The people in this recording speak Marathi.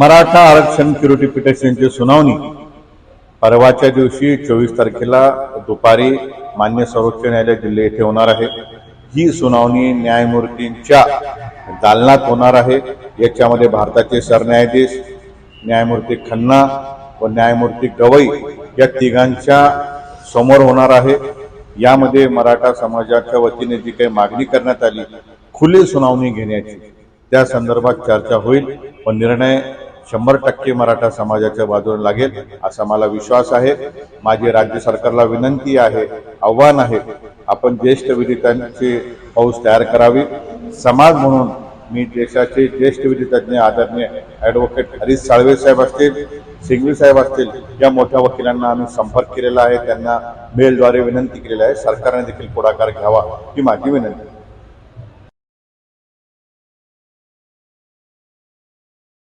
मराठा आरक्षण क्युरिटी पिटिशनची सुनावणी. परवाच्या दिवशी चोवीस तारखेला दुपारी मान्य सर्वोच्च न्यायालय दिल्ली येथे होणार आहे. ही सुनावणी न्यायमूर्तींच्या दालनात होणार आहे. याच्यामध्ये भारताचे सरन्यायाधीश न्यायमूर्ती खन्ना व न्यायमूर्ती गवई या तिघांच्या समोर होणार आहे. यामध्ये मराठा समाजाच्या वतीने जी काही मागणी करण्यात आली खुली सुनावणी घेण्याची त्या संदर्भात चर्चा होईल. व निर्णय शंभर टक्के मराठा समाजाच्या बाजूने लागेल असा मला विश्वास आहे. माझी राज्य सरकारला विनंती आहे आव्हान आहे आपण ज्येष्ठ विधितांची फौज तयार करावी. समाज म्हणून मी देशाचे ज्येष्ठ विधितज्ञ आदरणीय ॲडव्होकेट हरीश साळवे साहेब असतील सिंघवी साहेब असतील या मोठ्या वकिलांना आम्ही संपर्क केलेला आहे. त्यांना मेलद्वारे विनंती केलेली आहे. सरकारने देखील पुढाकार घ्यावा ही माझी विनंती